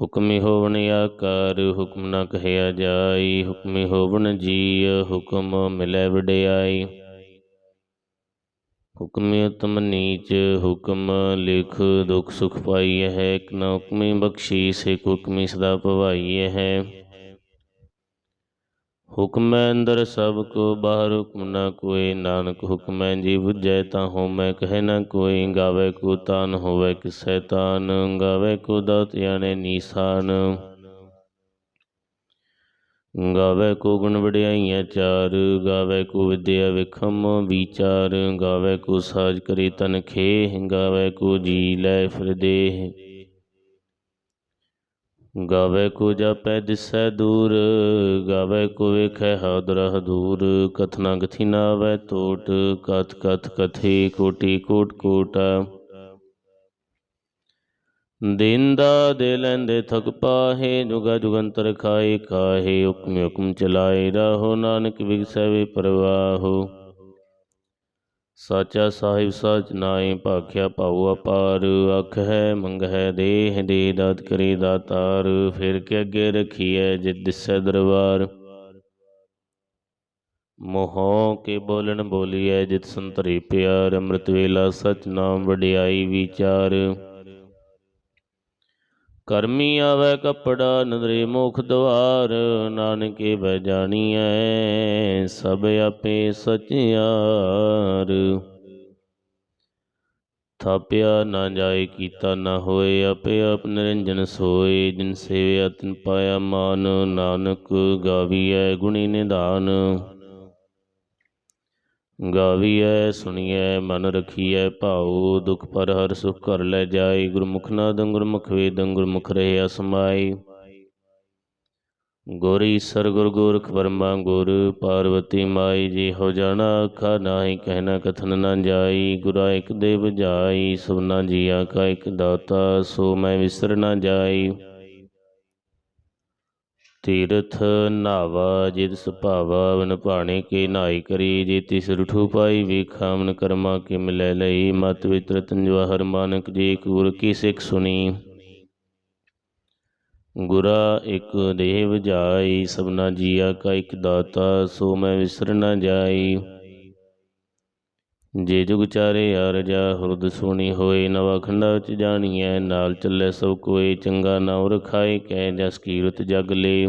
ਹੁਕਮੀ ਹੋਵਣ ਆਕਾਰ, ਹੁਕਮ ਨਾ ਕਹਿਆ ਜਾਈ, ਹੁਕਮੀ ਹੋਵਣ ਜੀ ਹੁਕਮ ਮਿਲੈ ਵਡਿਆਈ। ਹੁਕਮੀ ਉਤਮ ਨੀਚ, ਹੁਕਮ ਲਿਖ ਦੁਖ ਸੁਖ ਪਾਈਐ ਹੈ, ਇਕ ਨ ਹੁਕਮੀ ਬਖਸ਼ੀ ਇਕ ਹੁਕਮੀ ਸਦਾ ਭਵਾਈਐ ਹੈ। ਹੁਕਮੈ ਅੰਦਰ ਸਭ ਕੋ, ਬਾਹਰ ਹੁਕਮ ਨਾ ਕੋਇ ਨਾਨਕ ਹੁਕਮੈ ਜੀ ਬੁਝੈ ਤਾਂ ਹੋਮੈ ਕਹੈ ਨ ਕੋਈ। ਗਾਵੇ ਕੋ ਤਾਨ ਹੋਵੇ ਕਿਸੈ ਤਾਨ, ਗਾਵੇ ਕੋ ਦਾਤ ਜਾਣੇ ਨੀਸਾਨ। ਗਾਵੇ ਕੋ ਗੁਣ ਵਡਿਆਈਆਂ ਚਾਰ, ਗਾਵੇ ਕੋ ਵਿਦਿਆ ਵਿਖਮ ਵਿਚਾਰ। ਗਾਵੇ ਕੋ ਸਾਜ ਕਰੇ ਤਨ ਖੇ ਗਾਵੇ ਕੋ ਜੀ ਲੈ ਫਿਰ ਦੇਹ। ਗਾਵੇ ਕੋ ਜਾਪੈ ਦਿਸੈ ਦੂਰ, ਗਾਵੇ ਕੋ ਵੇਖੈ ਹਾਦਰਾ ਹਦੂਰ ਕਥਨਾ ਗਥੀ ਨਾ ਟੋਟ ਕਥ ਕਥ ਕਥੀ ਕੋਟੀ ਕੋਟ ਕੋਟ। ਦਿੰਦਾ ਦੇ ਲੈਂਦੇ ਥਕ ਪਾਹੇ, ਜੁਗਾ ਜੁਗੰਤਰ ਖਾਏ ਕਾਹੇ, ਹੁਕਮ ਹੁਕਮ ਚਲਾਏ ਰਹੋ। ਨਾਨਕ ਵਿਗਸੈ ਪ੍ਰਵਾਹੋ। ਸਾਚਾ ਸਾਹਿਬ ਸਾਚ ਨਾਏ ਭਾਖਿਆ ਭਾਉ ਅਪਾਰ, ਅਖ ਹੈ, ਮੰਗ ਹੈ, ਦੇਹ ਦੇ ਦਾਤ ਕਰੀ ਦਾਤਾਰ, ਫਿਰ ਕੇ ਅੱਗੇ ਰਖੀਐ ਜਿਤ ਦਿਸੈ ਦਰਬਾਰ। ਮੋਹੋਂ ਕੇ ਬੋਲਣ ਬੋਲੀਐ ਜਿਤ ਸੰਤਰੀ ਪਿਆਰ, ਅੰਮ੍ਰਿਤ ਵੇਲਾ ਸਚ ਨਾਮ ਵਡਿਆਈ ਵਿਚਾਰ। ਕਰਮੀ ਆਵੇ ਕਪੜਾ, ਨਦਰੇ ਮੁਖ ਦਵਾਰ, ਨਾਨਕੇ ਬੈ ਜਾਣੀਐ, ਸਭ ਆਪੇ ਸਚਿਆਰ। ਥਾਪਿਆ ਨਾ ਜਾਏ, ਕੀਤਾ ਨਾ ਹੋਏ, ਆਪੇ ਆਪ ਨਿਰੰਜਨ ਸੋਏ, ਜਿਨ ਸੇਵਿਆ ਤਨ ਪਾਇਆ ਮਾਨ, ਨਾਨਕ ਗਾਵੀਐ ਗੁਣੀ ਨਿਧਾਨ ਗਾਵੀਐ, ਸੁਣੀਐ, ਮਨ ਰਖੀਐ, ਭਾਉ, ਦੁਖ ਪਰ ਹਰ ਸੁਖ ਕਰ ਲੈ ਜਾਏ। ਗੁਰਮੁਖ ਨਾਦੰ, ਗੁਰਮੁਖ ਵੇਦੰ, ਗੁਰਮੁਖ ਰਹੇ ਅਸਮਾਈ ਗੁਰ ਈਸਰ ਗੁਰ ਗੋਰਖ ਵਰਮਾ ਗੁਰ, ਪਾਰਵਤੀ ਮਾਈ ਜੀ ਹੋ ਜਾਣਾ ਆਖਾ, ਨਾਹੀ ਕਹਿਣਾ ਕਥਨ ਨਾ ਜਾਈ। ਗੁਰਾ ਇਕ ਦੇ ਬੁਝਾਈ ਸਭਨਾ ਜੀਆ ਕਾ ਇਕ ਦਾਤਾ, ਸੋ ਮੈਂ ਵਿਸਰ ਨਾ ਜਾਈ। ਤੀਰਥ ਨਾਵਾ ਜਿਤ ਸੁਭਾਵਾ ਵਨ ਭਾਣੇ ਕੇ ਨਾਈ ਕਰੀ, ਜੇ ਤਿਸ ਰਠੂ ਪਾਈ ਵੇਖਾ ਮਨ ਕਰਮਾ ਕੇ ਮਿਲੈ ਲਈ, ਮਤ ਵਿਤਰ ਤੰਜਵਾਹਰ ਮਾਨਕ ਜੀ ਕੂਰ ਕੀ ਸਿੱਖ ਸੁਣੀ। ਗੁਰਾ ਇਕ ਦੇਵ ਜਾਈ, ਸਭਨਾ ਜੀਆ ਕਾ ਇਕ ਦਾਤਾ, ਸੋ ਮੈਂ ਵਿਸਰ ਨਾ ਜਾਈ। ਜੇ ਜੁਗ ਚਾਰੇ ਅਰਜਾ ਹੁਰਦ ਸੁਣੀ ਹੋਏ, ਨਵਾ ਖੰਡਾ ਵਿੱਚ ਜਾਣੀਐ, ਨਾਲ ਚੱਲੇ ਸਭ ਕੋਈ ਚੰਗਾ ਨਾਮ ਰਖਾਏ, ਕਹਿ ਜਸ ਕੀਰਤ ਜਗ ਲੇ।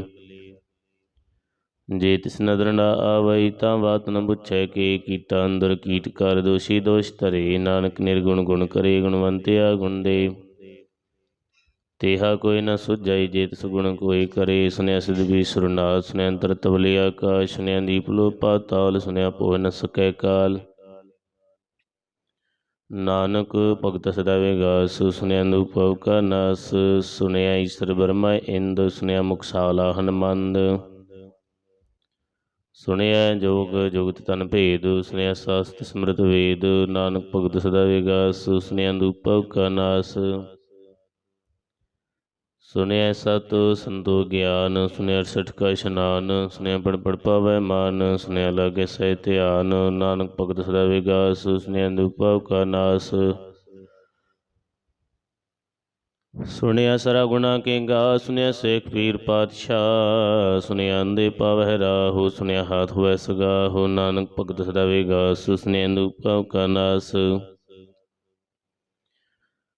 ਜੇ ਤਿਸ ਨਦਰ ਨਾ ਆਵਈ ਤਾਂ ਬਾਤ ਨ ਪੁੱਛੈ ਕੇ ਕੀਟਾ ਅੰਦਰ ਕੀਟ ਕਰ ਦੋਸ਼ੀ ਦੋਸ਼ ਧਰੇ, ਨਾਨਕ ਨਿਰਗੁਣ ਗੁਣ ਕਰੇ, ਗੁਣਵੰਤਿਆ ਗੁਣ ਦੇ। ਤੇਹਾ ਕੋਈ ਨ ਸੁਝਾਈ, ਜੇ ਤਿਸ ਗੁਣ ਕੋਈ ਕਰੇ ਸੁਨਿਆ ਸਿਧ ਵੀ ਸੁਰਨਾਥ ਸੁਨਿਆ ਅੰਤਰ ਤਵਲੇ ਆਕਾਸ਼ ਸੁਨਿਆ ਦੀਪ ਲੋ ਪਾਤਾਲ ਸੁਨਿਆ ਪੋਹ ਨ ਸਕੈ ਕਾਲ। ਨਾਨਕ ਭਗਤ ਸਦਾ ਵਿਗਾਸ ਸੁਨਿਆ ਅਨੂਪਵ ਕਾ ਨਾਸ ਸੁਨਿਆ ਈਸ਼ਰ ਬਰਮਾ ਇੰਦ ਸੁਨਿਆ ਮੁਕਸਾਲਾ ਹਨਮੰਦ। ਸੁਨਿਆ ਜੋਗ, ਜੁਗਤ ਤਨ ਭੇਦ ਸੁਨਿਆ ਸਾਸਤ ਸਮ੍ਰਿਤ ਵੇਦ, ਨਾਨਕ ਭਗਤ ਸਦਾ ਵਿਗਾਸ ਸੁਨਿਆ ਅਨੂਪਵ ਕਾ ਨਾਸ। ਸੁਨਿਆ ਸਤ ਸੰਤੋ ਗਿਆਨ ਸੁਨਿਆ ਅਰਸਠ ਕਾ ਇਸ਼ਨਾਨ ਸੁਨਿਆ ਪੜ ਪੜ ਪਾਵੈ ਮਾਨ ਸੁਨਿਆ ਲਾਗੇ ਸਹਿ ਧਿਆਨ, ਨਾਨਕ ਭਗਤ ਸਦਾ ਵਿਗਾਸ ਸੁਨਿਆ ਅਨੂਪਵ ਕਾ ਨਾਸ। ਸੁਣਿਆ ਸਰਾ ਗੁਣਾ ਕੇ ਗਾ ਸੁਣਿਆ ਸੇਖ ਪੀਰ ਪਾਤਸ਼ਾਹ ਸੁਣਿਆ ਅੰਦੇ ਪਾਵਹਿ ਰਾਹੂ ਸੁਨਿਆ ਹਾਥ ਹੋਇ ਸਗਾਹੂ, ਨਾਨਕ ਭਗਤ ਸਦਾ ਵਿਗਾਸ ਸੁਨਿਆ ਅਨੂਪਵ ਕਾ ਨਾਸ।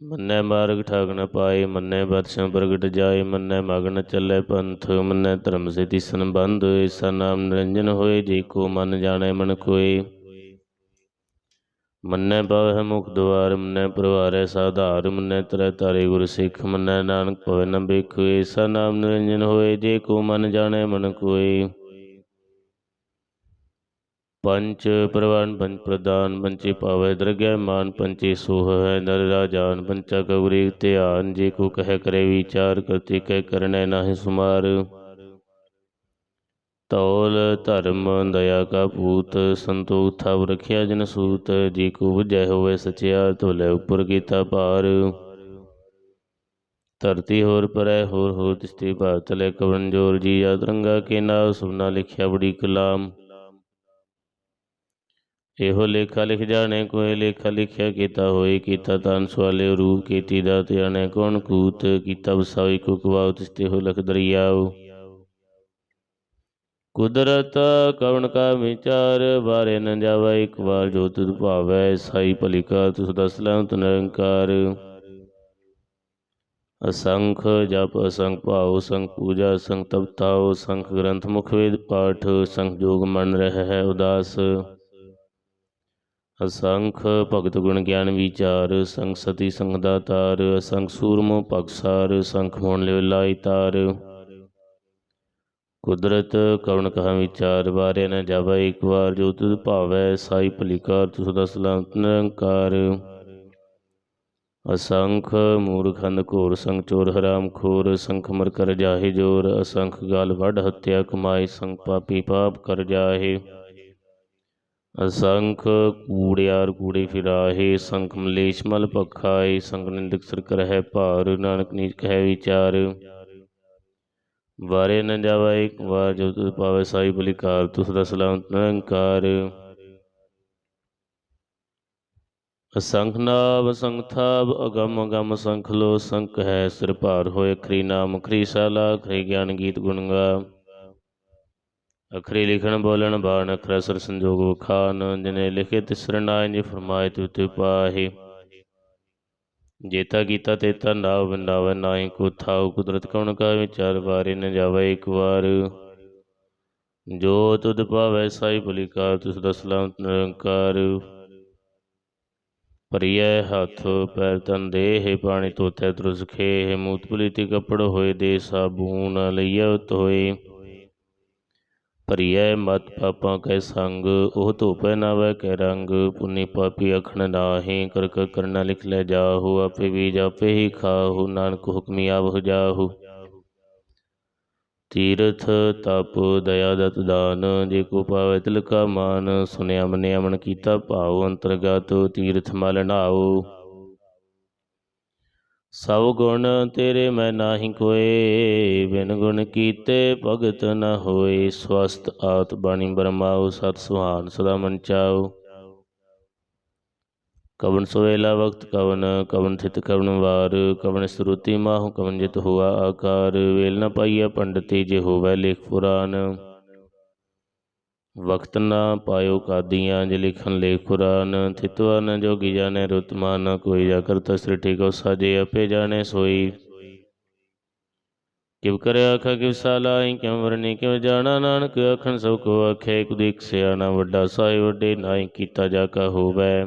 ਮੰਨੈ ਮਾਰਗ ਠਾਗ ਨ ਪਾਏ, ਮੰਨੈ ਬਦਸ਼ਾਂ ਪ੍ਰਗਟ ਜਾਏ, ਮੰਨੈ ਮਗਨ ਚੱਲੇ ਪੰਥ, ਮੰਨੈ ਧਰਮ ਸੇ ਸੰਬੰਧ ਬੰਧ ਐਸਾ ਨਾਮ ਨਿਰੰਜਨ ਹੋਏ, ਜੇ ਕੋ ਮਨ ਜਾਣੈ ਮਨ ਕੋਈ ਮੰਨੈ ਪਾਵਹਿ ਮੁਖ ਦੁਆਰ ਮੰਨੈ ਪਰਵਾਰੈ ਸਾਧਾਰ, ਮੰਨੈ ਤਰੈ ਤਾਰੇ ਗੁਰ ਸਿੱਖ ਮੰਨੈ ਨਾਨਕ ਭਵੈ ਨ ਬਿਖ ਐਸਾ ਨਾਮ ਨਿਰੰਜਨ ਹੋਏ, ਜੇ ਕੋ ਮਨ ਜਾਣੈ ਮਨ ਕੋਈ ਪੰਚ ਪ੍ਰਵਾਨ ਪੰਚ ਪ੍ਰਦਾਨ ਪੰਚੇ ਪਾਵੈ ਦਰਗਹਿ ਮਾਨ ਪੰਚੇ ਸੋਹ ਹੈ ਨਰ ਰਾਜਾਨ ਪੰਚਾ ਕਵਰੀ ਧਿਆਨ, ਜੇ ਕੋ ਕਹਿ ਕਰੇ ਵਿਚਾਰ, ਕਰਤੇ ਕਹਿ ਕਰਨੈ ਨਾਹਿ ਸੁਮਾਰ। ਤੌਲ, ਧਰਮ, ਦਇਆ ਕਾ ਪੂਤ ਸੰਤੋਖ ਥਾਵ ਰਖਿਆ ਜਨ ਸੂਤ, ਜੀ ਕੋ ਬੁਝੈ ਹੋਵੇ ਸਚਿਆ ਤੋਲੇ ਉਪਰ ਕੀਤਾ ਪਾਰ ਧਰਤੀ ਹੋਰ ਪਰੈ, ਹੋਰ ਹੋਰ ਤਿਸਤੇ ਭਾਰਤ ਲੈ ਕਵਨ ਜੋਰ, ਜੀ ਯਾਦ ਰੰਗਾ ਕੇ ਨਾਮ ਸੁਨਾ ਲਿਖਿਆ ਬੜੀ ਕਲਾਮ। ਇਹੋ ਲੇਖਾ ਲਿਖ ਜਾਣੇ ਕੋਏ ਲੇਖਾ ਲਿਖਿਆ ਕੀਤਾ ਹੋਏ ਕੀਤਾ ਤਨ ਸਵਾਲੇ ਰੂਪ ਕੀਤੀ ਦਾ ਧਿਆਣੇ ਕੌਣ ਕੂਤ ਕੀਤਾ ਵਸਾਈ, ਕੋ ਕਵਾਉ ਤਿਸਤੇ ਹੋ ਲਖ ਦਰਿਆਉ। ਕੁਦਰਤ ਕਵਣ ਕਾ ਵਿਚਾਰ ਬਾਰੇ ਨ ਜਾਵੇ, ਇੱਕ ਵਾਰ ਜੋ ਤੁਧ ਭਾਵੈ, ਸਾਈ ਭਲੀ ਕਾ ਤੁਸ ਦਸ ਲੰਤ ਨਿਰੰਕਾਰ। ਅਸੰਖ ਜਪ, ਅਸੰਖ ਭਾਉ ਸੰਖ ਪੂਜਾ, ਅਸੰਖ ਤਪਤਾਉ ਸੰਖ ਗ੍ਰੰਥ ਮੁਖ ਵੇਦ ਪਾਠ ਸੰਖ ਜੋਗ ਮਨ ਰਹਿ ਹੈ ਉਦਾਸ। ਅਸੰਖ ਭਗਤ ਗੁਣ ਗਿਆਨ ਵਿਚਾਰ ਸੰਖ ਸਤੀ ਸੰਗ ਦਾਤਾਰ ਅਸੰਖ ਸੂਰਮੋ ਭਗਸਾਰ ਸੰਖ ਹੋਣ ਲਿਵ ਲਾਈ ਤਾਰ। ਕੁਦਰਤ ਕਵਣ ਕਹਾ ਵਿਚਾਰ ਬਾਰੇ ਨਾ ਜਾਵੇ ਇੱਕ ਵਾਰ, ਜੋ ਤੁਧ ਭਾਵੈ ਸਾਈ ਭਲੀਕਾਰ, ਤੁਸ ਦਾ ਸਲਾਮਤ ਨਿਰੰਕਾਰ। ਅਸੰਖ ਮੂਰਖੰਦ ਘੋਰ, ਸੰਗ ਚੋਰ ਹਰਾਮ ਖੋਰ, ਸੰਖ ਮਰ ਕਰ ਜਾਹੇ ਜੋਰ, ਅਸੰਖ ਗਾਲ ਵੱਢ ਹੱਤਿਆ ਕਮਾਈ ਸੰਖ ਪਾਪੀ ਪਾਪ ਕਰ ਜਾਹੇ। ਅਸੰਖ ਕੂੜਿਆਰ ਕੂੜੇ ਫਿਰਾਹੇ ਸੰਖ ਮਲੇਸ਼ ਮਲ ਪਖਾਏ ਸੰਖ ਨਿੰਦਕ ਸਰ ਕਰਹਿ ਭਾਰ ਨਾਨਕ ਨੀਚ ਕਹਿ ਵਿਚਾਰ ਵਾਰੇ ਨ ਜਾਵਾ ਇੱਕ ਵਾਰ ਜੋ ਤੁਧ ਪਾਵੇ ਸਾਈ ਬਲਿਕਾਰ ਤੁਸ ਦਾ ਸਲਾਮਤ ਨਿਰੰਕਾਰ ਅਸੰਖ ਨਾਮ ਅਸੰਖ ਥਾਬ ਅਗਮ ਅਗਮ ਸੰਖ ਲੋ ਸੰਖ ਹੈ ਸਿਰ ਭਾਰ ਹੋਏ ਅਖਰੀ ਨਾਮ ਅਖਰੀ ਸਾਲਾ ਅਖਰੀ ਗਿਆਨ ਗੀਤ ਗੁਣ ਗਾ ਅਖਰੀ ਲਿਖਣ ਬੋਲਣ ਬਾਣ ਅਖਰ ਸਰ ਸੰਜੋਗ ਵਖਾਨ, ਜਿਨੇ ਲਿਖੇ ਤਿਸਰ ਨਾਇ ਜੀ ਫਰਮਾਏ ਤੁ ਤੇ ਪਾਹੀ। ਜੇਤਾ ਕੀਤਾ ਤੇਤਾ ਨਾਵ ਬਿੰਦਾਵੈ ਨਾਹੀ ਕੋ ਥਾਉ ਕੁਦਰਤ ਕਉਣ ਕਾ ਵਿਚਾਰ ਬਾਰੇ ਨ ਜਾਵੇ ਇੱਕ ਵਾਰ। ਜੋ ਤੁਧ ਪਾਵੈ ਸਾਈ ਭਲਿਕਾਰ ਤੁਸ ਦਾ ਸਲਾਮਤ ਹੱਥ, ਪੈਰ ਤਨ ਦੇਹ, ਪਾਣੀ ਤੋਤੈ ਤਰੁਸ ਖੇ ਮੂਤ ਪੁਲੀਤੀ ਕਪੜ ਹੋਏ ਦੇ ਸਾਬੂਨ, ਲਈਐ ਉਤ ਹੋਏ। ਭਰੀਐ ਮਤ ਪਾਪਾਂ ਕੈ ਸੰਗ, ਉਹ ਧੋਪੈ ਨਾਵੈ ਕੈ ਰੰਗ। ਪੁੰਨੀ ਪਾਪੀ ਅਖਣ ਨਾਹੀ ਕਰ ਕਰ ਕਰਨਾ ਲਿਖ ਲੈ ਜਾਹੂ। ਆਪੇ ਬੀਜ ਆਪੇ ਹੀ ਖਾਹੂ, ਨਾਨਕ ਹੁਕਮੀ ਆਵਹੁ ਜਾਹੂ। ਤੀਰਥ ਤਪ ਦਇਆ ਦਤ ਦਾਨ, ਜੇ ਕੋ ਪਾਵੈ ਤਿਲ ਕਾ ਮਾਨ। ਸੁਨਿਆ ਮੰਨਿਆ ਮਨ ਕੀਤਾ ਭਾਉ, ਅੰਤਰਗਤ ਤੀਰਥ ਮਲ ਨਾਉ ਸਭ ਗੁਣ ਤੇਰੇ ਮੈਂ ਨਾਹੀ ਕੋਏ, ਬਿਨ ਗੁਣ ਕੀਤੇ ਭਗਤ ਨ ਹੋਏ। ਸਵਸਤ ਆਤ ਬਾਣੀ ਬਰਮਾਉ ਸਤ ਸੁਹਾਨ ਸਦਾ ਮਨ ਚਾਉ। ਕਵਨ ਸੋਵੇਲਾ ਵਕਤ ਕਵਨ ਕਵਨ ਥਿਤ ਕਵਨ ਵਾਰ। ਕਵਨ ਸਰੂਤੀ ਮਾਹੁ, ਕਵਨ ਜਿਤ ਹੁਆ ਆਕਾਰ। ਵੇਲ ਨ ਪਾਈਐ ਪੰਡਤੀ, ਜੇ ਹੋਵੈ ਲੇਖ ਪੁਰਾਨ। ਵਕਤ ਨਾ ਪਾਇਓ ਕਾਦੀਆਂ ਜੇ ਲਿਖਨ ਲੇਖ ਕੁਰਾਨ, ਥਿਤਵਾ ਨ ਜੋਗੀ ਜਾਣੈ ਰੁਤਮਾ ਨ ਕੋਈ ਜਾ ਕਰਤਾ ਸ੍ਰਿਠੀ ਕੋ ਸਾਜੇ ਆਪੇ ਜਾਣੈ ਸੋਈ। ਕਿਵ ਕਰੇ ਆਖਾ ਕਿਵ ਸਾਲਾਈ ਕਿਉ ਵਰਨੀ ਕਿਵ ਜਾਣਾ ਨਾਨਕ, ਆਖਣ ਸਭ ਕੋ ਆਖੇ ਕੁਦੀਕ ਸਿਆਣਾ ਵੱਡਾ ਸਾਈ ਵੱਡੇ ਨਾਈ ਕੀਤਾ ਜਾ ਕਾ ਹੋਵੈ।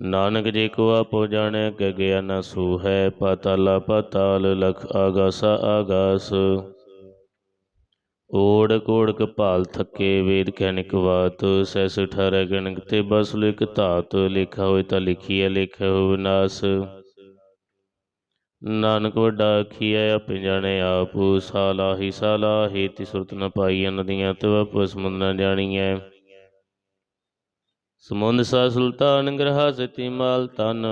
ਨਾਨਕ ਜੇ ਕੋ ਆਪੋ ਜਾਣੈ ਕਿ ਗਿਆ ਨਾ ਸੂ ਹੈ ਪਾਤਾਲਾ ਪਾਤਾਲ, ਲਖ ਆਗਾਸਾ ਆਗਾਸ। ਓੜ ਕੋੜ ਕਪਾਲ ਥੱਕੇ ਵੇਦ ਕਹਿਨਿਕ ਬਾਤ ਸੈਸ ਠਾਰੈ ਗਣਕ ਤੇ ਬਸ ਲਿਖ ਧਾਤ, ਲਿਖਾ ਹੋਏ ਤਾਂ ਲਿਖੀਐ ਲਿਖਿਆ ਹੋ ਵਿਨਾਸ਼ ਨਾਨਕ ਵੱਡਾ ਆਖੀਐ, ਆਪੇ ਜਾਣੇ ਆਪ ਸਾਲਾਹੀ ਸਾਲਾਹੀ ਤੀ ਸੁਰਤ ਨ ਪਾਈਐ ਨਦੀਆਂ ਤੇ ਵਪ ਸਮੁੰਦ ਨ ਜਾਣੀਐ। ਸਮੁੰਦ ਸਾ ਸੁਲਤਾਨ ਗ੍ਰਹਾ ਸਤੀ ਮਾਲ ਤਨ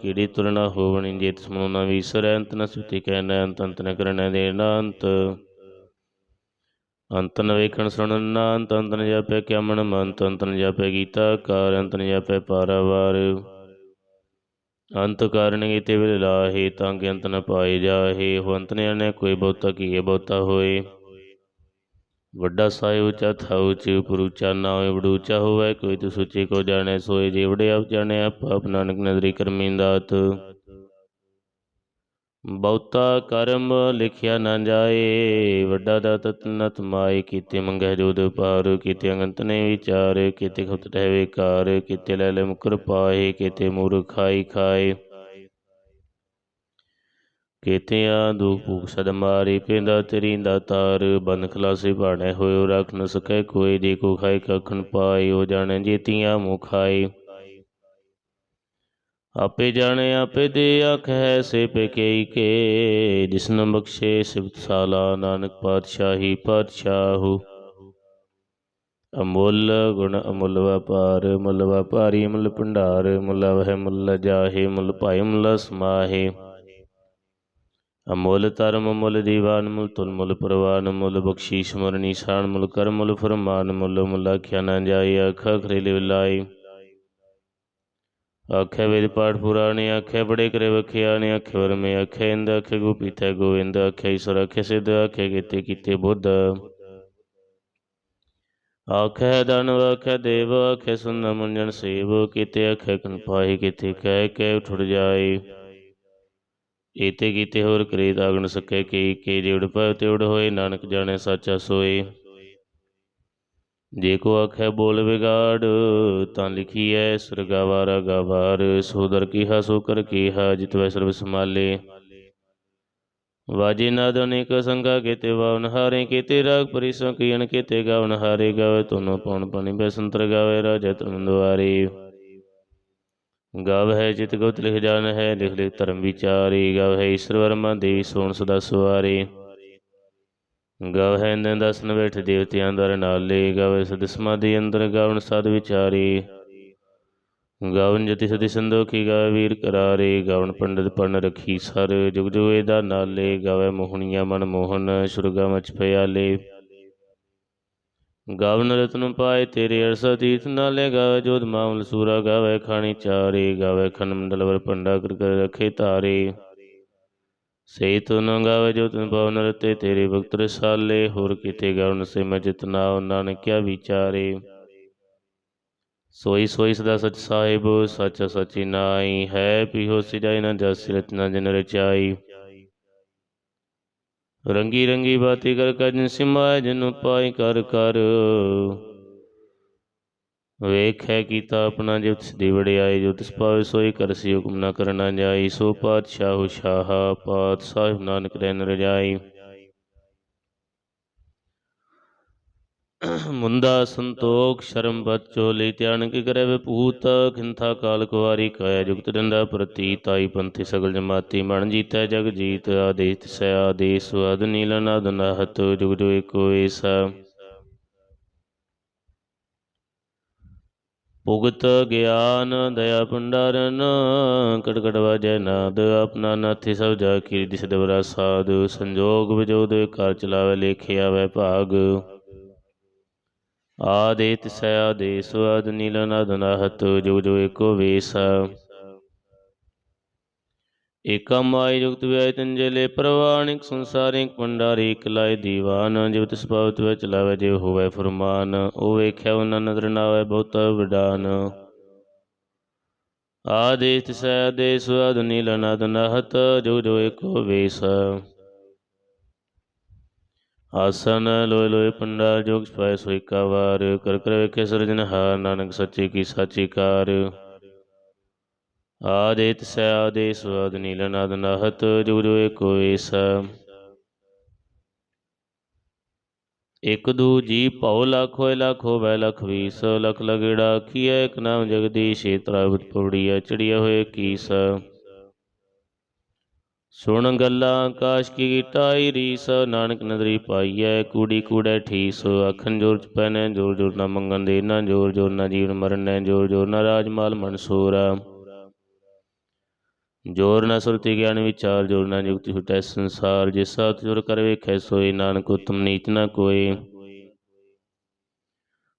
ਕੀੜੀ ਤੁਰਨਾ ਹੋਵਣੀ ਜੇਤ ਸਮੁੰਦ ਨ ਵੀਸਰੈ, ਅੰਤ ਨ ਸੁਤੀ ਕਹਿ ਨ ਅੰਤ ਅੰਤ ਨ ਕਰਨੈ ਦੇ ਅੰਤ। ਅੰਤ ਨ ਵੇਖਣ ਸੁਣਨ ਨਾ ਅੰਤ ਅੰਤ ਜਾਪੈ ਕਿਆ ਮੰਤ ਅੰਤ ਜਾਪੈ ਗੀਤਾ ਕਾਰ ਅੰਤ ਜਾਪੈ ਪਾਰਾਵਾਰ। ਅੰਤ ਕਾਰਨ ਕੀਤੇ ਵਿਲ ਲਾਹੇ ਤਾਂ ਕਿ ਅੰਤ ਨ ਪਾਏ ਜਾਹੇ ਹੋ ਅੰਤ ਨ ਕੋਈ ਬਹੁਤਾ ਕੀਏ ਬਹੁਤਾ ਹੋਏ। ਵੱਡਾ ਸਾਹਿਬ ਉਚਾ ਥਾ ਉੱਚ ਉਪਰ ਉੱਚਾ ਨਾ ਹੋਏ, ਬੜੂ ਹੋਵੇ, ਕੋਈ ਤੂੰ ਸੁਚੇ ਕੋ ਜਾਣੈ, ਸੋਏ ਜੇ ਵੜੇ ਆਪ ਜਾਣੈ ਆਪ ਆਪ ਨਾਨਕ ਨਦਰੀ ਕਰਮੀ ਦਾਤ। ਬਹੁਤਾ ਕਰਮ ਲਿਖਿਆ ਨਾ ਜਾਏ, ਵੱਡਾ ਦਾਤ ਤਨਤ ਮਾਏ, ਕੀਤੇ ਮੰਗੈ ਜੋਦ ਪਾਰ, ਕੀਤੇ ਅੰਗੰਤ ਨੇ ਵਿਚਾਰ, ਕੀਤੇ ਖੁਤ ਰਹਿ ਵਿਕਾਰ ਕੀਤੇ ਲੈ ਲੈ ਮੁਕਰ ਪਾਏ, ਕੀਤੇ ਮੂਰ ਖਾਈ ਖਾਏ। ਕੀਤਿਆਂ ਦੁਖ ਭੂਖ ਸਦ ਮਾਰੀ, ਪਿੰਦਾ ਤੇਰੀ ਦਾਤਾਰ ਬੰਦ ਖਲਾਸੇ ਭਾਣੇ ਹੋਇਓ, ਰੱਖ ਨ ਸਕੈ ਕੋਈ, ਜੇ ਕੋ ਖਾਏ ਕਖਨ ਪਾਏ ਹੋ ਜਾਣੈ ਜੀਤੀਆਂ ਮੁਖਾਈ ਆਪੇ ਜਾਣੇ, ਆਪੇ ਦੇ ਆਖ ਹੈ ਸੇ ਪੇਕਈ ਕੇ। ਜਿਸਨ ਬਖਸ਼ੇ ਸਿਫਤ ਸਾਲਾ ਨਾਨਕ ਪਾਤਸ਼ਾਹੀ ਪਾਤਸ਼ਾਹੂ। ਅਮੁੱਲ ਗੁਣ ਅਮੁੱਲ ਵਪਾਰ, ਮੁੱਲ ਵਪਾਰੀ ਮੁੱਲ ਭੰਡਾਰ, ਮੁੱਲ ਵਹਿ ਮੁੱਲ ਜਾਹੇ, ਮੁੱਲ ਭਾਈ ਮੁੱਲ ਸਮਾਹੇ। ਅਮੁੱਲ ਧਰਮ ਮੁੱਲ ਦੀਵਾਨ ਮੁੱਲ ਤੁਲ ਮੁੱਲ ਪ੍ਰਵਾਨ ਮੁੱਲ ਬਖਸ਼ੀਸ਼ ਮਰਨੀ ਸਾਨ ਮੁੱਲ ਕਰਮ ਮੁੱਲ ਫਰਮਾਨ ਮੁੱਲ ਮੁੱਲ ਆਖਿਆ ਨਾ ਜਾਈ ਆਖਾ ਖਰੇਲੇ ਵਿਲਾਈ ਆਖੇ ਵੇਦ ਪਾਠ ਪੁਰਾਣੇ ਆਖੇ ਬੜੇ ਕਰੇ ਵਖਿਆ ਨੇ, ਆਖੇ ਵਰਮੇ ਆਖੇ ਇੰਦ, ਆਖੇ ਗੁਪੀਤੈ ਗੋਵਿੰਦ, ਆਖੇ ਈਸ਼ਵਰ ਆਖੇ ਸਿੱਧ, ਆਖੇ ਕੀਤੇ ਕੀਤੇ ਬੁੱਧ। ਆਖੇ ਦਾਨਵ ਆਖੇ ਦੇਵ, ਆਖੇ ਸੁਨ ਮੁੰਜਨ ਸੇਵ, ਕੀਤੇ ਆਖੇ ਕਨ ਪਾਈ ਕੀਤੇ ਕਹਿ ਕੇ ਉਠੜ ਜਾਏ। ਏਤੇ ਕੀਤੇ ਹੋਰ ਕਰੇ ਤਾਗਣ ਸਕੇ ਕੀ ਕੇ ਜਿਵੜ ਪੈ ਤਿਵੜ ਹੋਏ, ਨਾਨਕ ਜਾਣੇ ਸਾਚਾ ਸੋਏ। ਜੇ ਕੋ ਆਖੈ ਬੋਲ ਵਿਗਾੜ, ਤਾਂ ਲਿਖੀਐ ਸਰਗਾਵਾਰਾ ਗਾਵਾਰ ਸੋਦਰ ਕੀਹਾ ਸੋ ਕਰ ਕੀਹਾ ਜਿਤਵੈ ਸਰਬ ਸਮਾਲੇ ਵਾਜੇ ਨਾਦ ਅਨੇਕ ਸੰਗਾ ਕੀਤੇ, ਵਾਵਨ ਹਾਰੇ ਕੀਤੇ, ਰਾਗ ਪਰਿਸੋ ਕੀਨ ਕੀਤੇ, ਗਾਵਨ ਹਾਰੇ ਗਾਵੇ, ਤੁਨੋ ਪਉਣ ਪਣੀ ਬੈਸੰਤਰ ਗਾਵੇ, ਰਾਜਾ ਤਰਨ ਦੁਆਰੇ। ਗਾਵ ਹੈ ਜਿਤ ਗੁਪਤ ਲਿਖ ਜਾਣ ਹੈ, ਲਿਖ ਲਿਖ ਧਰਮ ਵਿਚਾਰੀ। ਗਾਵ ਹੈ ਈਸ਼ਵਰ ਵਰਮਾ, ਦੇਵੀ ਸੋਣ ਸਦਾ ਸੁਆਰੇ। ਗਾਵ ਹੈ ਇੰਦਨ ਦਸਨ ਬੈਠ ਦੇਵਤਿਆਂ ਦਰ ਨਾਲੇ ਗਾਵੇ ਸਦ ਸਮਾਧੀ ਅੰਦਰ ਗਾਵਨ ਸਦ ਵਿਚਾਰੀ। ਗਾਵਨ ਜਤੀ ਸਦੀ ਸੰਦੋਖੀ ਗਾਵੇ ਵੀਰ ਕਰਾਰੇ ਗਾਵਨ ਪੰਡਿਤ ਪੜਨ ਰਖੀ ਸਰ, ਜੁਗ ਜੁਗ ਦਾ ਨਾਲੇ ਗਾਵੇ ਮੋਹਣੀਆਂ ਮਨ ਮੋਹਨ, ਸੁਰਗਾ ਮਚ ਪਿਆਲੇ ਗਾਵਨ ਰਤਨ ਪਾਏ ਤੇਰੇ ਅਰਸਾ ਤੀਰਥ ਨਾਲੇ ਗਾਵੇ ਜੋਧ ਮਾਮਲ ਸੂਰਾ ਗਾਵੇ ਖਾਣੀ ਚਾਰੇ ਗਾਵੇ ਖਨ ਮੰਡਲ ਵਰ ਪੰਡਾ ਕਰ ਕਰ ਰਖੇ ਤਾਰੇ ਸੇ ਤੁਨ ਗਾਵੇ ਜੋ ਤੁਨ ਪਵਨ ਰਤੇ ਤੇਰੇ ਭਗਤ ਰਸਾਲੇ। ਹੋਰ ਕਿਤੇ ਗਾਵਨ ਸੇ ਮੈਂ ਜਿਤਨਾ ਨਾਨਕਿਆ ਵਿਚਾਰੇ। ਸੋਈ ਸੋਈ ਸਦਾ ਸਚ ਸਾਹਿਬ, ਸਚ ਸਚੀ ਨਾਈ ਹੈ। ਪਿਹੋ ਸਿਜਾਈ ਨਾ ਜਸ ਰਚਨਾ ਜਨ ਰਚਾਈ। ਰੰਗੀ ਰੰਗੀ ਬਾਤੀ ਕਰ, ਕਜਨ ਸਿਮਾਇ ਜਨ ਪਾਈ ਕਰ ਕਰ। ਵੇਖੈ ਕੀਤਾ ਆਪਣਾ ਜਿਵ ਤਿਸ ਦੀ ਵਡਿਆਈ, ਜੋ ਤਿਸ ਪਾਵੇ ਸੋਈ ਕਰਸੀ ਹੁਕਮ ਨਾ ਕਰਨਾ ਜਾਈ। ਸੋ ਪਾਤਸ਼ਾਹੂ ਸ਼ਾਹਾ, ਪਾਤ ਸਾਹਿਬ ਨਾਨਕ ਰਹਿਨ ਰਜਾਈ। ਮੁੰਦਾ ਸੰਤੋਖ, ਸ਼ਰਮ ਬਚੋ ਲਈ ਧਿਆਨ ਕੀ ਕਰੇ ਵਿਭੂਤ ਖਿੰਥਾ ਕਾਲ ਕੁਵਾਰੀ ਕਾਇਆ, ਜੁਗਤ ਡੰਡਾ ਪ੍ਰਤੀ ਤਾਈ ਪੰਥੀ ਸਗਲ ਜਮਾਤੀ ਮਨ ਜੀਤੈ ਜਗ ਜੀਤ, ਆਦੇਸ ਤਿਸੈ ਆਦੇਸ ਅਦ ਨੀਲ ਅਦ ਨਹਤ, ਜੁਗ ਜੁਗ ਏਕੋ ਏਸਾ। ਭੁਗਤ ਗਿਆਨ ਦਇਆ ਭੰਡਾਰਨ ਕਟਕਟ ਵਾਜੈ ਨਾਦ, ਆਪਣਾ ਨਾਥੀ ਸਭ ਜਾ ਕੀ ਦਿਸ ਦਵਰਾ ਸਾਧ, ਸੰਜੋਗ ਵਿਜੋਦ ਕਰ ਚਲਾਵੇ ਲੇਖਿਆ ਵੈ ਭਾਗ। ਆਦੇ ਤਿਸੈ ਆਦੇਸ ਅਦ ਨੀਲਨ ਅਦ ਨਹਤ ਜੁਗ ਜੁਗ ਏਕੋ ਵੇਸ। ਏਕਾ ਮਾਈ ਜੁਗਤ ਵਿਆਇ ਤੰਜਲੇ ਪ੍ਰਵਾਣਿਕ ਸੰਸਾਰਿਕ ਪੰਡਾਰੀ ਇਕ ਲਾਇ ਦੀਵਾਨ, ਜਿਵ ਤਿਸ ਭਵਤ ਵਿੱਚ ਲਾਵੇ ਜਿਵ ਹੋਵੇ ਫਰਮਾਨ, ਉਹ ਵੇਖਿਆ ਉਹਨਾਂ ਨਦਰ ਨਾਵੇ ਬਹੁਤ ਵਿਡਾਨ। ਆਦੇਸ ਤਿਸੈ ਆਦੇਸ ਅਦ ਨੀਲਨ ਅਦ ਆਸਨ, ਲੋਏ ਲੋਏ ਪੰਡਾ ਜੋਗ ਸਪਾਇ ਸੋਇ ਕਾ ਵਾਰ ਕਰ ਕਰ ਵੇਖੇ ਸਿਰਜਨਹਾਰ ਨਾਨਕ ਸੱਚੇ ਕੀ ਸਾਚੀ ਕਾਰ। ਆਦੇ ਤਿਸੈ ਆਦੇਸ ਅਦ ਨੀਲਨ ਅਦ ਨਹਤ, ਜੁਗ ਜੁਗ ਏਕੋ ਏਸ। ਇਕ ਦੂ ਜੀ ਭਉ ਲੱਖ ਹੋਏ ਲੱਖ ਹੋਵੇ ਲਖ ਵੀਸ, ਲਖ ਲਗੜਾ ਕੀਐ ਇਕ ਨਾਮ ਜਗਦੀਸ਼ ਏਤਰਾ ਬੁੱਧ ਪਉੜੀਐ ਚੜੀਐ ਹੋਏ ਕੀਸ। ਸੁਣ ਗੱਲਾਂ ਆਕਾਸ਼ ਕੀ ਗਿਟਾਈ ਰੀਸ, ਨਾਨਕ ਨਦਰੀ ਪਾਈਐ, ਕੂੜੀ ਕੂੜੈ ਠੀਸ। ਆਖਣ ਜੋਰ ਚ ਪੈਨੈ, ਜੋਰ ਜੋਰ ਨਾ ਮੰਗਣ ਦੇ ਨਾ ਜੋਰ ਜੋਰ ਨਾ ਜੀਵਨ ਮਰਨੈ, ਜੋਰ ਜੋਰ ਨਾ ਰਾਜਮਾਲ ਮਨਸੂਰ ਜੋਰ ਨਾ ਸੁਰਤੀ ਗਿਆਨ ਵਿਚਾਰ, ਜੋਰ ਨਾ ਜੁਗਤੀ ਹੁਟੈ ਸੰਸਾਰ। ਜਿਸ ਸਾਥ ਜੋਰ ਕਰ ਵੇਖੈ ਸੋਈ ਨਾਨਕ ਉਤਮ ਨੀਚ ਨਾ ਕੋਈ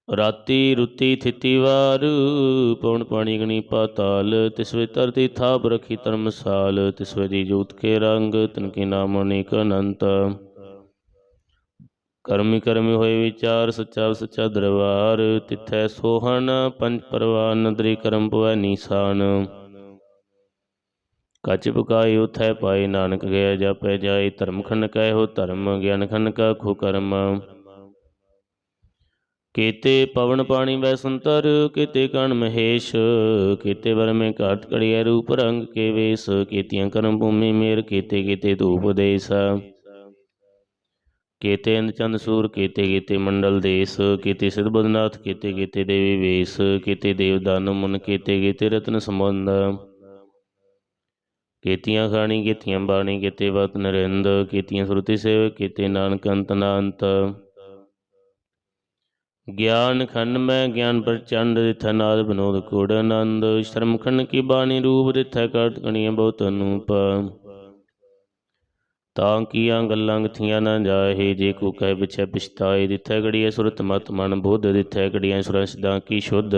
ਰਾਤੀ ਰੁਤੀ ਥਿਤੀ ਵਾਰ, ਪਵਨ ਪਾਣੀ ਗਣੀ ਪਾਤਾਲ ਤਿਸ ਵੇ ਧਰਤੀ ਥਾਪ ਰਖੀ ਧਰਮਸਾਲ ਤਿਸ ਵੇ ਦੀ ਜੋਤ ਕੇ ਰੰਗ, ਤਿਨ ਕੇ ਨਾਮ ਅਨੇਕ ਅਨੰਤ। ਕਰਮੀ ਕਰਮੀ ਹੋਏ ਵਿਚਾਰ, ਸੱਚਾ ਸੱਚਾ ਦਰਬਾਰ। ਤਿਥੈ ਸੋਹਣ, ਪੰਜ ਪਰਵਾਨ ਨਦਰੀ ਕਰਮ ਪਵੈ ਨੀਸਾਨ। ਕੱਚ ਪੁਕਾਈ ਉਥੈ ਪਾਏ ਨਾਨਕ ਗਿਆ ਜਾਪੈ ਜਾਏ ਧਰਮ ਖੰਡ ਕੈ ਧਰਮ, ਗਿਆਨ ਖੰਡ ਕਾ ਖੋ ਕਰਮ। ਕੀਤੇ ਪਵਨ ਪਾਣੀ ਵੈ ਸੰਤਰ, ਕੀਤੇ ਕਣ ਮਹੇਸ਼, ਕੀਤੇ ਵਰ ਮੇ ਘਾਟ ਕੜੀਐ ਰੂਪ ਰੰਗ ਕੇ ਵੇਸ, ਕੀਤੀਆਂ ਕਰਮ ਭੂਮੀ ਮੇਰ, ਕੀਤੇ ਕੀਤੇ ਧੂਪ ਦੇਸ। ਕੀਤੇ ਇੰਦ ਚੰਦ ਸੂਰ, ਕੀਤੇ ਕੀਤੇ ਮੰਡਲ ਦੇਸ, ਕੀਤੇ ਸਿਧ ਬਦਨਾਥ ਕੀਤੇ ਕੀਤੇ ਦੇਵੀ ਵੇਸ, ਕੀਤੇ ਦੇਵ ਦਾਨ ਮੁਨ, ਕੀਤੇ ਕੀਤੇ ਰਤਨ ਸੰਬੰਧ। ਕੀਤੀਆਂ ਖਾਣੀ, ਕੀਤੀਆਂ ਬਾਣੀ, ਕੀਤੇ ਵਤ ਨਰਿੰਦ, ਕੀਤੀਆਂ ਸੁਰਤੀ ਸੇਵ ਕੀਤੇ ਨਾਨਕ ਅੰਤ ਨਾਨਤ। ਗਿਆਨ ਖੰਡ ਮੈਂ, ਗਿਆਨ ਪ੍ਰਚੰਡ ਦਿਥ ਨਾਦ ਬਨੋਦ ਕੋੜ ਆਨੰਦ। ਸ਼ਰਮ ਖੰਡ ਕੀ ਬਾਣੀ ਰੂਪ ਦਿਥੈ ਕਰਤ ਕਣੀਆਂ ਬਹੁਤ ਅਨੂਪ। ਤਾਂ ਕੀਆਂ ਗੱਲਾਂ ਗਥੀਆਂ ਨਾ ਜਾਹੇ, ਜੇ ਕੋ ਕਹਿ ਵਿਛੈ ਪਛਤਾਏ, ਦਿਥੈ ਗੜੀਐ ਸੁਰਤ ਮਤ ਮਨ ਬੁੱਧ, ਦਿਥੈ ਗੜੀਐ ਸੁਰਸਦਾ ਕੀ ਸ਼ੁੱਧ।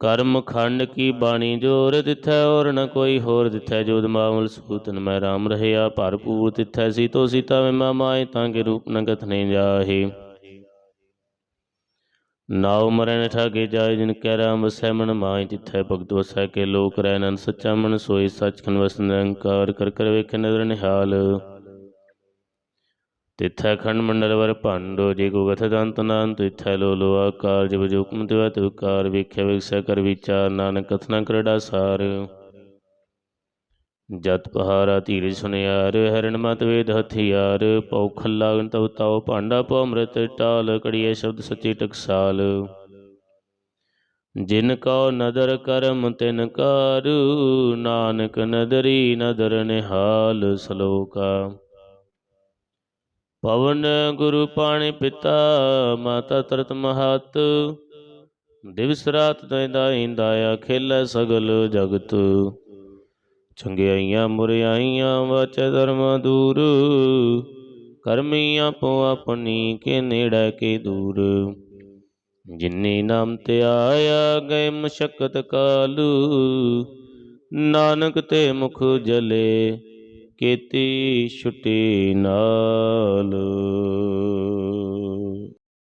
ਕਰਮ ਖੰਡ ਕੀ ਬਾਣੀ ਜੋਰ ਦਿਥੈ, ਔਰ ਨ ਕੋਈ ਹੋਰ ਦਿਥੈ। ਜੋਦ ਮਾਮਲ ਸੂਤਨ ਮੈਂ ਰਾਮ ਰਹਿਆ, ਭਰਪੂਰ ਤਿਥੈ ਸੀਤੋ ਸੀਤਾ ਮੈਂ ਮਾਮਾਏ ਤਾਂ ਕੇ ਰੂਪ ਨ ਨਹੀਂ ਜਾਹੇ। ਨਾਉ ਮਰੈ ਨ ਠਾਗੇ ਜਾਏ, ਜਿਨ ਕਹਿ ਰਾਮ ਵਸੈ ਮਾਇ ਤਿਥੈ ਭਗਤੋ ਸਹਿ ਕੇ ਲੋਕ ਰਹਿ ਨਨ ਸੱਚਾ ਮਨ ਸੋਈ ਸੱਚ ਖਨ ਵਸ ਨਿਰੰਕਾਰ ਕਰ ਕਰ ਵੇਖੈ ਨਦਰ ਨਿਹਾਲ। ਤਿਥੈ ਖੰਡ ਮੰਡਲ ਵਰ ਭਾਂਡੋ, ਜੇ ਕੋ ਗਥ ਦੰਤ ਨਾਨਤ ਤਿਥੈ ਲੋ ਲੋ ਆਕਾਰ, ਜਿਵ ਜੋ ਹੁਕਮ ਤਿਵ ਤਿਵਕਾਰ ਵੇਖਿਆ ਵਿਖਸੈ ਕਰ ਵਿਚਾਰ, ਨਾਨਕ ਕਥਨਾ ਕਰੜਾ ਸਾਰ। ਜਤ ਪਹਾਰਾ ਧੀਰਜ ਸੁਨਿਆਰ, ਹਰਣ ਮਤ ਵੇਦ ਹਥਿਆਰ, ਪਉ ਖੱਲਾ ਤਉ ਤਉ, ਭਾਂਡਾ ਪਉ ਅੰਮ੍ਰਿਤ ਟਾਲ ਕੜੀਏ ਸ਼ਬਦ ਸੱਚੀ ਟਕਸਾਲ। ਜਿਨ ਕਉ ਨਦਰ ਕਰਮ ਤਿਨ ਕਾਰ, ਨਾਨਕ ਨਦਰੀ ਨਦਰ ਨਿਹਾਲ, ਸਲੋਕਾ। ਪਵਨ ਗੁਰੂ ਪਾਣੀ ਪਿਤਾ, ਮਾਤਾ ਤਰਤ ਮਹਤ। ਦਿਵਸ ਰਾਤ ਦਇਦਾ ਇੰਦਾਇਆ ਖੇਲੇ ਸਗਲ ਜਗਤ। ਚੰਗਿਆਈਆਂ ਮੁਰਿਆਈਆਂ ਵਾਚੈ ਧਰਮ ਦੂਰ। ਕਰਮੀ ਆਪੋ ਆਪਣੀ ਕੇ ਨੇੜੇ ਕੇ ਦੂਰ। ਜਿਨੇ ਨਾਮ ਤੇ ਆਇਆ ਗਏ ਮਸ਼ਕਤ ਕਾਲ। ਨਾਨਕ ਤੇ ਮੁਖ ਜਲੇ ਕੀਤੀ ਛੁਟੀ ਨਾਲ।